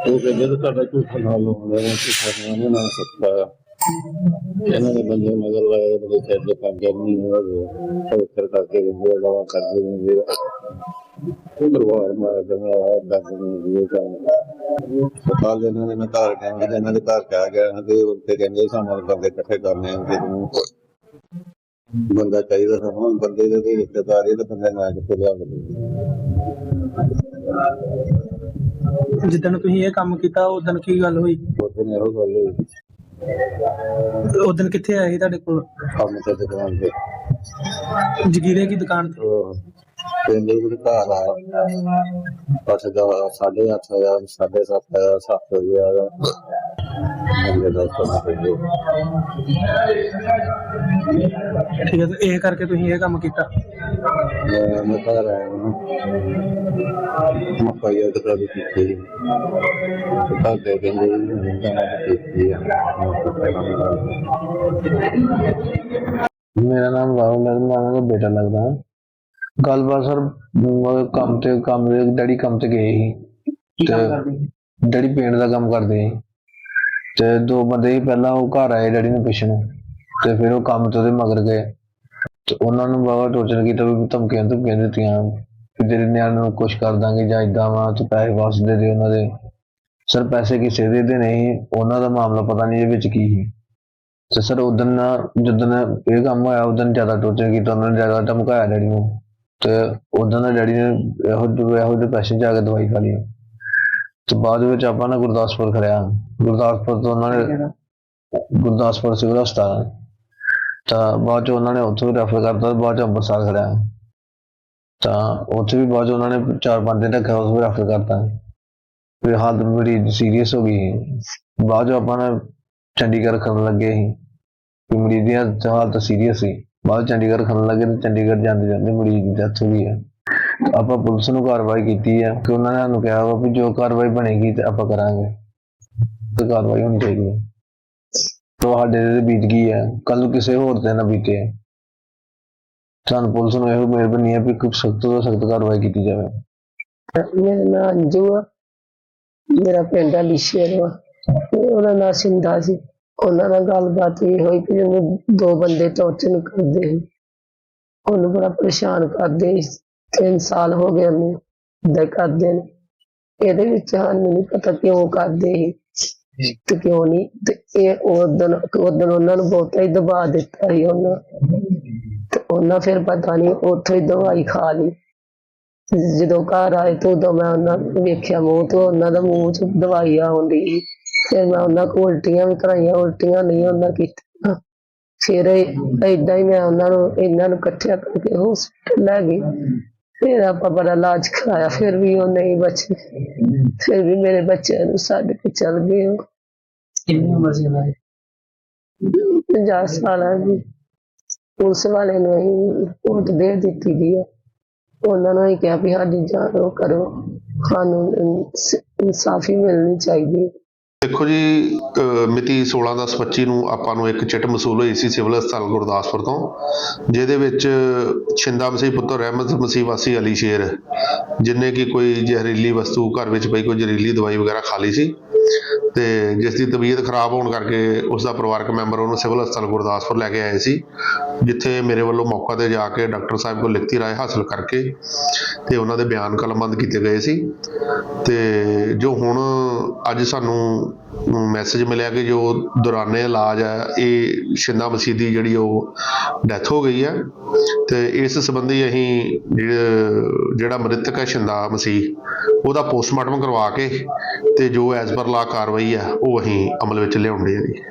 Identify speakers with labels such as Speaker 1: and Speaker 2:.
Speaker 1: ਉਹ ਕਹਿੰਦੇ ਤਾਂ ਤੁਹਾਡਾ ਝੂਠਾ ਨਾਲ ਲਾਉਂਦੇ ਨੇ ਝੂਠਾ ਨਾਲ ਨਾ ਇਹਨਾਂ ਦੇ ਬੰਦੇ ਮਗਰ ਲਾਏ ਉਹਦੇ ਸਿਰ ਦੇ ਕੰਮ ਨਹੀਂ ਹੋ ਗਏ, ਉਹ ਕਰਕੇ ਉਹ ਲਵਾ ਕਰਦੇ ਨੇ। ਵੀਰ ਪਰਿਵਾਰ ਮਾਰ ਦੇਣਾ ਦੱਸ ਨਹੀਂ ਇਹ ਕੰਮ ਸਕਾਲ ਇਹਨਾਂ ਦੇ ਮੈਂ ਘਰ ਕਹਿੰਦੇ ਇਹਨਾਂ ਦੇ ਘਰ ਕਹਿ ਗਿਆ, ਤੇ ਉੱਤੇ ਕਹਿੰਦੇ ਸਾਨੂੰ ਬੰਦੇ ਇਕੱਠੇ ਕਰਨੇ ਆ ਤੇ ਬੰਦਾ ਚਾਹੀਦਾ ਸਾਨੂੰ ਬੰਦੇ ਦੇ ਰਿਸ਼ਤੇਦਾਰ, ਇਹ ਤਾਂ ਬੰਦੇ ਨਾਲ ਕਿੱਥੇ ਲਿਆ
Speaker 2: ਜਿੱਦਣ ਤੁਸੀਂ ਇਹ ਕੰਮ ਕੀਤਾ ਉਦੋਂ ਕੀ ਗੱਲ ਹੋਈ?
Speaker 1: ਉਹਦੇ ਨੇ ਇਹੋ ਗੱਲ ਹੋਈ।
Speaker 2: ਉਦੋਂ ਕਿੱਥੇ ਆਏ ਸੀ ਤੁਹਾਡੇ ਕੋਲ?
Speaker 1: ਕੰਮ ਤੇ ਦੁਕਾਨ ਤੇ।
Speaker 2: ਜਗੀਰੇ ਦੀ ਦੁਕਾਨ ਤੇ?
Speaker 1: ਉਹ ਕਹਿੰਦੇ ਵੀ ਘਰ ਆ ਬਸ ਦਾ ਸਾਢੇ ਅੱਠ ਹਜ਼ਾਰ ਸਾਢੇ ਸੱਤ ਹਜ਼ਾਰ ਸੱਤ ਹਜ਼ਾਰ ਦਾ ਕਰਦੇ
Speaker 2: ਠੀਕ ਹੈ ਤੇ ਇਹ ਕਰਕੇ ਤੁਸੀਂ ਇਹ ਕੰਮ ਕੀਤਾ?
Speaker 1: ਮੈਂ ਘਰ ਆਇਆ ਹਾਂ ਮੈਂ ਪਾਇਆ ਤਾਂ ਵੀ ਕੀਤੀ ਤਾਂ ਦੇ ਕਹਿੰਦੇ ਮੈਂ ਤਾਂ ਕੀਤੀ ਆ।
Speaker 3: ਮੇਰਾ ਨਾਮ ਰਾਹੁਲ ਹੈ ਮੈਂ ਉਹਨਾਂ ਦਾ ਬੇਟਾ ਲੱਗਦਾ ਹਾਂ। ਗੱਲਬਾਤ ਸਰ ਮ- ਕੰਮ ਤੇ ਕੰਮ ਦੇ ਡੈਡੀ ਕੰਮ ਤੇ ਗਏ ਸੀ।
Speaker 2: ਕੰਮ
Speaker 3: ਤੇ-
Speaker 2: ਕਰਦੇ?
Speaker 3: ਡੈਡੀ ਪੇਂਟ ਦਾ ਕੰਮ ਕਰਦੇ ਸੀ। ਤੇ ਦੋ ਬੰਦੇ ਸੀ ਪਹਿਲਾਂ ਉਹ ਘਰ ਆਏ ਡੈਡੀ ਨੂੰ ਪੁੱਛਣ। ਤੇ ਫਿਰ ਉਹ ਕੰਮ ਤੋਂ ਉਹਦੇ ਮਗਰ ਗਏ। ਤੇ ਉਹਨਾਂ ਨੂੰ ਬਾਬਾ ਟੋਚਨ ਕੀਤਾ ਵੀ ਧਮਕੀਆਂ ਧਮਕੀਆਂ ਦਿੱਤੀਆਂ। ਕਿ ਤੇਰੇ ਨਿਆਣੇ ਨੂੰ ਕੁਛ ਕਰ ਦਾਂਗੇ ਜਾਂ ਇਦਾਂ ਵਾ ਤੇ ਪੈਸੇ ਵਾਪਸ ਦੇ ਦੇ ਉਹਨਾਂ ਦੇ। ਸਰ ਪੈਸੇ ਕਿਸੇ ਦੇ ਦੇ ਨਹੀਂ ਉਹਨਾਂ ਦਾ ਮਾਮਲਾ ਪਤਾ ਨਹੀਂ ਇਹਦੇ ਵਿੱਚ ਕੀ ਸੀ। ਤੇ ਸਰ ਉਦੋਂ ਜਦੋਂ ਇਹ ਕੰਮ ਹੋਇਆ ਉਦੋਂ ਜ਼ਿਆਦਾ ਟੋਚਨ ਕੀਤਾ ਉਹਨਾਂ ਨੇ ਜ਼ਿਆਦਾ ਧਮਕਾਇਆ ਡੈਡੀ ਨੂੰ। ਤੇ ਉਦੋਂ ਦਾ ਡੈਡੀ ਨੇ ਇਹੋ ਜਿਹੇ ਇਹੋ ਜਿਹੇ ਪੈਸੇ ਜਾ ਕੇ ਦਵਾਈ ਖਾ ਲਈ। ਤੇ ਬਾਅਦ ਵਿੱਚ ਆਪਾਂ ਨਾ ਗੁਰਦਾਸਪੁਰ ਖੜਿਆ ਗੁਰਦਾਸਪੁਰ ਤੋਂ ਉਹਨਾਂ ਨੇ ਗੁਰਦਾਸਪੁਰ ਸਿਵਲ ਹਸਪਤਾਲ। ਤਾਂ ਬਾਅਦ ਚ ਉਹਨਾਂ ਨੇ ਉੱਥੋਂ ਰੈਫਰ ਕਰਤਾ ਬਾਅਦ ਚ ਅੰਮ੍ਰਿਤਸਰ ਖੜਿਆ ਤਾਂ ਉੱਥੇ ਵੀ ਬਾਅਦ ਉਹਨਾਂ ਨੇ ਚਾਰ ਪੰਜ ਦਿਨ ਰੱਖਿਆ ਉਸ ਵੀ ਰੈਫਰ ਕਰਤਾ। ਫਿਰ ਹਾਲਤ ਬੜੀ ਸੀਰੀਅਸ ਹੋ ਗਈ। ਬਾਅਦ ਚ ਆਪਾਂ ਨਾ ਚੰਡੀਗੜ੍ਹ ਖੜਨ ਲੱਗੇ ਸੀ। ਕਿ ਮਰੀਜ਼ ਦੀ ਹਾਲਤ ਸੀਰੀਅਸ ਸੀ। ਬਾਅਦ ਚੰਡੀਗੜ੍ਹ ਖੜਨ ਲੱਗੇ ਤੇ ਚੰਡੀਗੜ੍ਹ ਜਾਂਦੇ ਜਾਂਦੇ ਮਰੀਜ਼ ਦੀ ਡੈਥ ਹੋ ਗਈ ਹੈ। ਆਪਾਂ ਪੁਲਿਸ ਨੂੰ ਕਾਰਵਾਈ ਕੀਤੀ ਹੈ ਕਿ ਉਹਨਾਂ ਨੇ ਸਾਨੂੰ ਕਿਹਾ ਵਾ ਵੀ ਜੋ ਕਾਰਵਾਈ ਬਣੇਗੀ ਤੇ ਆਪਾਂ ਕਰਾਂਗੇ। ਤੇ ਕਾਰਵਾਈ ਹੋਣੀ ਚਾਹੀਦੀ ਹੈ। ਤੁਹਾਡੇ ਤੇ ਬੀਤ ਗਈ ਹੈ। ਕੱਲ ਨੂੰ ਕਿਸੇ ਹੋਰ ਤੇ ਨਾ ਬੀਤੇ। ਸਾਨੂੰ ਪੁਲਿਸ ਨੂੰ ਇਹੋ ਮਿਹਰਬਾਨੀ ਹੈ ਵੀ ਕੋਈ ਸਖਤ ਤੋਂ ਸਖਤ ਕਾਰਵਾਈ ਕੀਤੀ ਜਾਵੇ।
Speaker 4: ਮੇਰਾ ਨਾਂ ਅੰਜੂ ਆ। ਮੇਰਾ ਪਿੰਡ ਆ ਲਿਸ਼ੇਰ ਵਾ ਉਹਦਾ ਨਾਂ ਸਿੰਧਾ ਸੀ। ਉਹਨਾਂ ਨਾਲ ਗੱਲਬਾਤ ਇਹ ਹੋਈ ਕਿ ਉਹਨੂੰ ਦੋ ਬੰਦੇ ਟੌਰਚਰ ਕਰਦੇ ਸੀ। ਉਹਨੂੰ ਬੜਾ ਪਰੇਸ਼ਾਨ ਕਰਦੇ ਸੀ। ਤਿੰਨ ਸਾਲ ਹੋ ਗਏ ਉਹਨੂੰ ਏਦਾਂ ਹੀ ਕਰਦੇ ਨੇ। ਇਹਦੇ ਵਿੱਚ ਸਾਨੂੰ ਨਹੀਂ ਪਤਾ ਕਿਉਂ ਕਰਦੇ ਸੀ ਤੇ ਕਿਉਂ ਨਹੀਂ ਤੇ ਇਹ ਉਦਣ ਉਦਣ ਉਹਨਾਂ ਨੂੰ ਬਹੁਤਾ ਹੀ ਦਬਾ ਦਿੱਤਾ ਸੀ ਉਹਨਾਂ। ਤੇ ਉਹਨਾਂ ਫਿਰ ਪਤਾ ਨਹੀਂ ਉੱਥੋਂ ਹੀ ਦਵਾਈ ਖਾ ਲਈ। ਜਦੋਂ ਘਰ ਆਏ ਤਾਂ ਉਦੋਂ ਮੈਂ ਉਹਨਾਂ ਨੂੰ ਵੇਖਿਆ ਮੂੰਹ ਤੋਂ, ਉਹਨਾਂ ਦਾ ਮੂੰਹ ਚ ਦਵਾਈ ਆਉਂਦੀ ਸੀ। ਫਿਰ ਮੈਂ ਉਹਨਾਂ ਕੋਲ ਉਲਟੀਆਂ ਵੀ ਕਰਾਈਆਂ ਉਲਟੀਆਂ ਨਹੀਂ ਉਹਨਾਂ ਕੀਤੀਆਂ। ਫਿਰ ਏਦਾਂ ਹੀ ਮੈਂ ਉਹਨਾਂ ਨੂੰ ਇਹਨਾਂ ਨੂੰ ਇਕੱਠਿਆਂ ਕਰਕੇ ਹਸਪੀਟਲ ਲੈ ਗਈ। ਫਿਰ ਆਪਾਂ ਬੜਾ ਇਲਾਜ ਕਰਾਇਆ ਫਿਰ ਵੀ ਉਹ ਨਹੀਂ ਬਚੇ। ਫਿਰ ਵੀ ਮੇਰੇ ਬੱਚਿਆਂ ਨੂੰ ਛੱਡ ਕੇ ਚਲ ਗਏ ਉਹ।
Speaker 2: ਕਿੰਨੀ ਉਮਰ ਸੀ ਉਹਨਾਂ ਦੀ?
Speaker 4: 50 ਸਾਲਾਂ ਦੀ। ਪੁਲਿਸ ਵਾਲੇ ਨੂੰ ਹੀ ਰਿਪੋਰਟ ਦੇ ਦਿੱਤੀ ਗਈ ਹੈ ਉਹਨਾਂ ਨੂੰ ਹੀ ਕਿਹਾ ਵੀ ਸਾਡੀ ਜਾਂਚ ਉਹ ਕਰੋ। ਸਾਨੂੰ ਇਨਸ- ਇਨਸਾਫੀ ਮਿਲਣੀ ਚਾਹੀਦੀ। ਹੈ
Speaker 5: ਦੇਖੋ ਜੀ ਮਿਤੀ 16/10/25 ਨੂੰ ਆਪਾਂ ਨੂੰ ਇੱਕ ਚਿੱਟ ਮਸੂਲ ਹੋਈ ਸੀ ਸਿਵਲ ਹਸਪਤਾਲ ਗੁਰਦਾਸਪੁਰ ਤੋਂ, ਜਿਹਦੇ ਵਿੱਚ ਛਿੰਦਾ ਮਸੀਹ ਪੁੱਤਰ ਰਹਿਮਤ ਮਸੀਹ ਵਾਸੀ ਅਲੀ ਸ਼ੇਰ, ਜਿਨੇ ਕਿ ਕੋਈ ਜ਼ਹਿਰੀਲੀ ਵਸਤੂ ਘਰ ਵਿੱਚ ਪਈ, ਕੋਈ ਜ਼ਹਿਰੀਲੀ ਦਵਾਈ ਵਗੈਰਾ ਖਾ ਲਈ ਸੀ। ਤੇ ਜਿਸ ਦੀ ਤਬੀਅਤ ਖਰਾਬ ਹੋਣ ਕਰਕੇ ਉਸ ਦਾ ਪਰਿਵਾਰਕ ਮੈਂਬਰ ਉਹਨੂੰ ਸਿਵਲ ਹਸਪਤਾਲ ਗੁਰਦਾਸਪੁਰ ਲੈ ਕੇ ਆਏ ਸੀ, ਜਿੱਥੇ ਮੇਰੇ ਵੱਲੋਂ ਮੌਕਾ ਤੇ ਜਾ ਕੇ ਡਾਕਟਰ ਸਾਹਿਬ ਕੋਲ ਲਿਖਤੀ ਰਾਏ ਹਾਸਲ ਕਰਕੇ ਤੇ ਉਹਨਾਂ ਦੇ ਬਿਆਨ ਕਲਮਬੰਦ ਕੀਤੇ ਗਏ ਸੀ। ਤੇ ਜੋ ਹੁਣ ਅੱਜ ਸਾਨੂੰ ਮੈਸੇਜ ਮਿਲਿਆ ਕਿ ਜੋ ਦੌਰਾਨੇ ਇਲਾਜ ਹੈ, ਇਹ ਸ਼ਿੰਦਾ ਮਸੀਹ ਦੀ ਜਿਹੜੀ ਉਹ ਡੈਥ ਹੋ ਗਈ ਹੈ ਤੇ ਇਸ ਸੰਬੰਧੀ ਅਸੀਂ ਜਿਹੜਾ- ਮ੍ਰਿਤਕ ਹੈ ਸ਼ਿੰਦਾ ਮਸੀਹ ਉਹਦਾ ਪੋਸਟਮਾਰਟਮ ਕਰਵਾ ਕੇ ਤੇ ਜੋ ਐਜ਼ ਪਰ ਲਾ ਕਾਰਵਾਈ ਹੈ, ਉਹ ਅਸੀਂ ਅਮਲ ਵਿੱਚ ਲਿਆਉਂਦੇ ਹਾਂ ਜੀ।